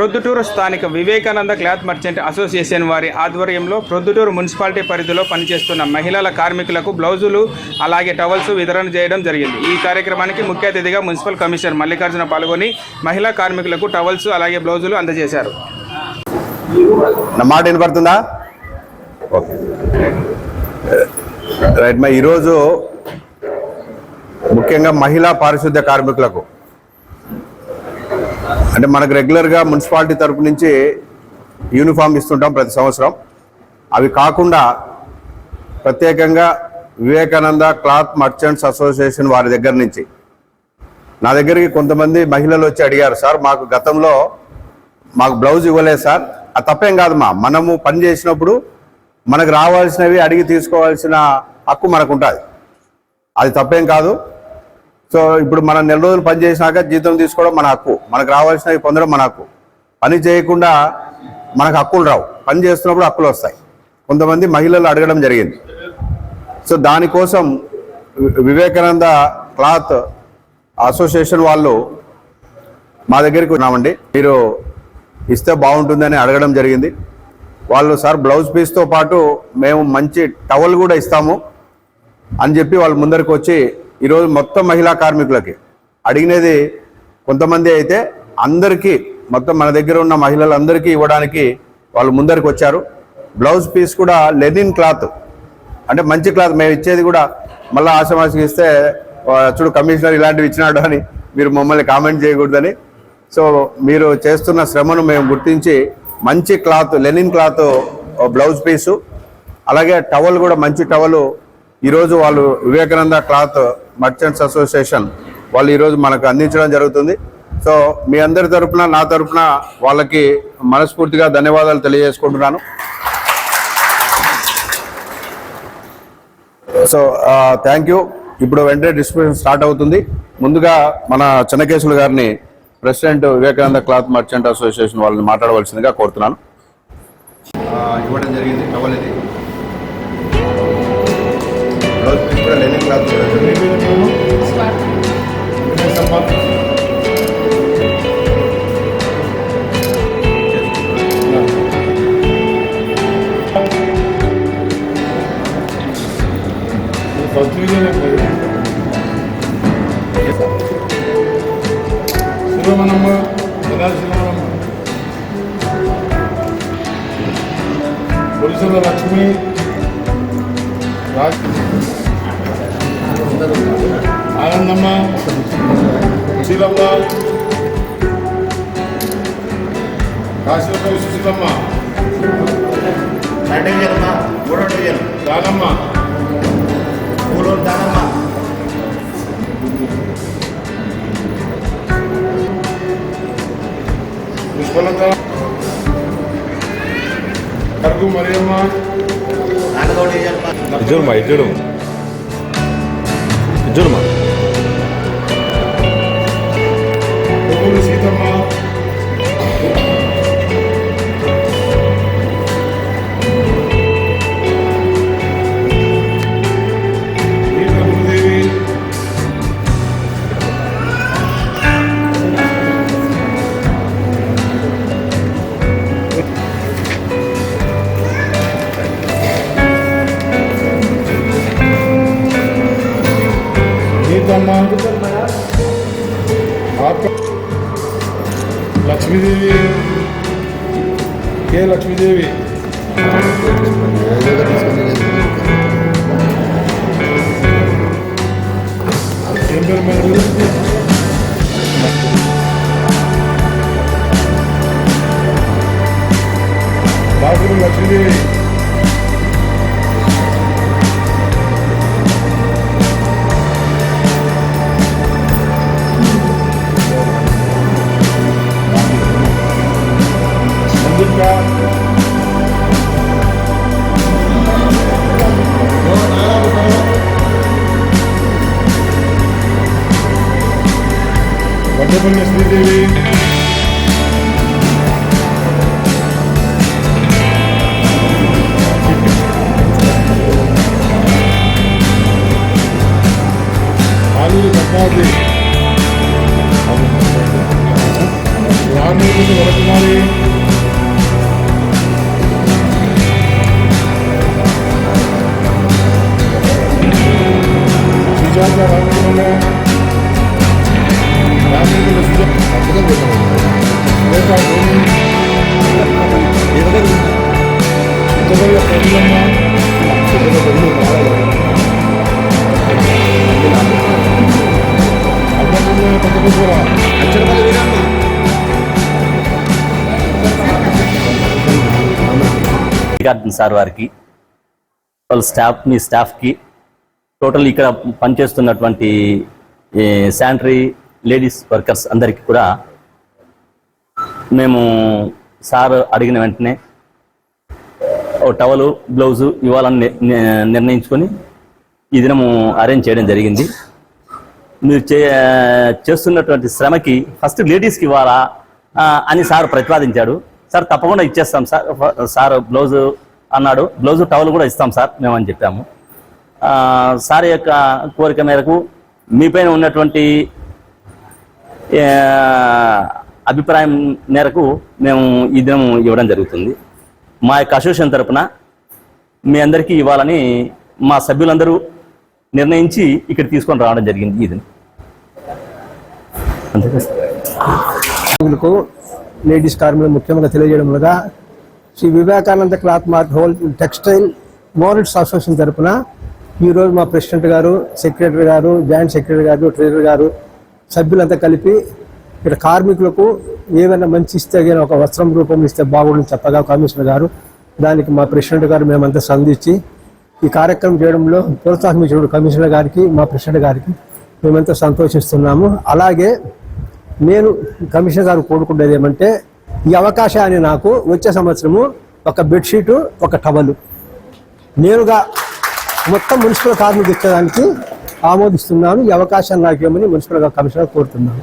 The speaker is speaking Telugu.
ప్రొద్దుటూరు స్థానిక వివేకానంద క్లాత్ మర్చెంట్ అసోసియేషన్ వారి ఆధ్వర్యంలో ప్రొద్దుటూరు మున్సిపాలిటీ పరిధిలో పనిచేస్తున్న మహిళల కార్మికులకు బ్లౌజులు అలాగే టవల్స్ వితరణ చేయడం జరిగింది. ఈ కార్యక్రమానికి ముఖ్య అతిథిగా మున్సిపల్ కమిషనర్ మల్లికార్జున పాల్గొని మహిళా కార్మికులకు టవల్స్ అలాగే బ్లౌజులు అందజేశారు. నా మాట వినపడుతుందా? ఓకే. రైట్ మా ఈరోజు ముఖ్యంగా మహిళా పారిశుద్ధ్య కార్మికులకు అంటే మనకు రెగ్యులర్గా మున్సిపాలిటీ తరపు నుంచి యూనిఫామ్ ఇస్తుంటాం ప్రతి సంవత్సరం. అవి కాకుండా ప్రత్యేకంగా వివేకానంద క్లాత్ మర్చెంట్స్ అసోసియేషన్ వారి దగ్గర నుంచి. నా దగ్గరికి కొంతమంది మహిళలు వచ్చి అడిగారు సార్ మాకు గతంలో మాకు బ్లౌజ్ ఇవ్వలేదు సార్. అది తప్పేం కాదు మా మనము పని చేసినప్పుడు మనకు రావాల్సినవి అడిగి తీసుకోవాల్సిన హక్కు మనకు ఉంటుంది. అది తప్పేం కాదు. సో ఇప్పుడు మనం నెల రోజులు పని చేసినాక జీతం తీసుకోవడం మన హక్కు. మనకు రావాల్సినవి పొందడం మన హక్కు. పని చేయకుండా మనకు హక్కులు రావు. పని చేస్తున్నప్పుడు హక్కులు వస్తాయి. కొంతమంది మహిళలు అడగడం జరిగింది. సో దానికోసం వివేకానంద క్లాత్ అసోసియేషన్ వాళ్ళు మా దగ్గరికి ఉన్నామండి మీరు ఇస్తే బాగుంటుందని అడగడం జరిగింది. వాళ్ళు సార్ బ్లౌజ్ పీస్తో పాటు మేము మంచి టవల్ కూడా ఇస్తాము అని చెప్పి వాళ్ళు ముందరికి వచ్చి ఈరోజు మొత్తం మహిళా కార్మికులకి అడిగినది కొంతమంది అయితే అందరికీ మొత్తం మన దగ్గర ఉన్న మహిళలందరికీ ఇవ్వడానికి వాళ్ళు ముందరికి వచ్చారు. బ్లౌజ్ పీస్ కూడా లెనిన్ క్లాత్. అంటే మంచి క్లాత్ మేము ఇచ్చేది కూడా మళ్ళీ ఆశమాసికి ఇస్తే చూడు కమిషనర్ ఇలాంటివి ఇచ్చినాడు అని మీరు మమ్మల్ని కామెంట్ చేయకూడదని. సో మీరు చేస్తున్న శ్రమను మేము గుర్తించి మంచి cloth linen cloth blouse piece. అలాగే టవల్ కూడా మంచి టవల్ ఈరోజు వాళ్ళు వివేకానంద క్లాత్ మర్చెంట్స్ అసోసియేషన్ వాళ్ళు ఈరోజు మనకు అందించడం జరుగుతుంది. సో మీ అందరి తరఫున నా తరపున వాళ్ళకి మనస్ఫూర్తిగా ధన్యవాదాలు తెలియజేసుకుంటున్నాను. సో థ్యాంక్ యూ ఇప్పుడు వెంటనే డిస్ట్రిబ్యూషన్ స్టార్ట్ అవుతుంది. ముందుగా మన చెన్నకేశులు గారిని president Vivekananda cloth merchant association వాళ్ళని మాట్లాడవలసిందిగా కోరుతున్నాను. ఇవ్వడం జరిగింది. టవల్ ఇది బ్లౌజ్ పీస్ కూడా లెనిన్ క్లాత్ ఫస్ట్ శిరోమణమ్మ ఎలా శిరోమణమ్మ పురుషుల లక్ష్మి రాజ్ ఆనందమ్మ శీలమ్మ కాశీలమ్మ సుశీలమ్మ రెండు డివిజన్ మూడో డివిజన్ దానమ్మ మూడో దానమ్మ పుష్పలత కరుగు మరియమ్మ నాలుగో డివిజన్ ఇజ్జుడుమా 对了吗 हनुमान जी आपका लक्ष्मी देवी। ये Lakshmi Devi. Bundesliga Wien. Ali Bakari. ராமேஸ்வர வரகுமாரி விஜாந்த ராமகுமாரி సార్ వారికి వాళ్ళ స్టాఫ్ మీ స్టాఫ్కి టోటల్ ఇక్కడ పనిచేస్తున్నటువంటి శానిటరీ లేడీస్ వర్కర్స్ అందరికీ కూడా మేము సార్ అడిగిన వెంటనే ఓ టవలు బ్లౌజు ఇవ్వాలని నిర్ణయించుకొని ఈ దినము అరేంజ్ చేయడం జరిగింది. మీరు చే చేస్తున్నటువంటి శ్రమకి ఫస్ట్ లేడీస్కి ఇవ్వాలా అని సార్ ప్రతిపాదించాడు. సార్ తప్పకుండా ఇచ్చేస్తాం సార్. సార్ బ్లౌజు అన్నాడు. బ్లౌజు టవల్ కూడా ఇస్తాం సార్ మేమని చెప్పాము. సార్ యొక్క కోరిక మేరకు మీపైన ఉన్నటువంటి అభిప్రాయం మేరకు మేము ఈ దినం ఇవ్వడం జరుగుతుంది. మా యొక్క అసోసియేషన్ తరపున మీ అందరికీ ఇవ్వాలని మా సభ్యులందరూ నిర్ణయించి ఇక్కడ తీసుకొని రావడం జరిగింది ఈ అంతే లేడీస్ కార్మికులు ముఖ్యంగా తెలియజేయడంగా Shri Vivekananda cloth mart whole textile merchants association తరపున ఈరోజు మా ప్రెసిడెంట్ గారు సెక్రటరీ గారు జాయింట్ సెక్రటరీ గారు ట్రెజరీ గారు సభ్యులంతా కలిపి ఇక్కడ కార్మికులకు ఏమైనా మంచి ఇస్తే కానీ ఒక వస్త్రం రూపం ఇస్తే బాగుంటుంది చెప్పగా కమిషనర్ గారు దానికి మా ప్రెసిడెంట్ గారు మేమంతా సంధించి ఈ కార్యక్రమం చేయడంలో ప్రోత్సాహించిన కమిషనర్ గారికి మా ప్రెసిడెంట్ గారికి మేమంతా సంతోషిస్తున్నాము. అలాగే నేను కమిషనర్ గారు కోరుకునేది ఏమంటే ఈ అవకాశాన్ని నాకు వచ్చే సంవత్సరము ఒక బెడ్షీటు ఒక టవలు. నేనుగా మొత్తం మున్సిపల్ కార్మికులు ఇచ్చేదానికి ఆమోదిస్తున్నాను. ఈ అవకాశాన్ని నాకు ఇవ్వమని మున్సిపల్ కమిషనర్ కోరుతున్నాను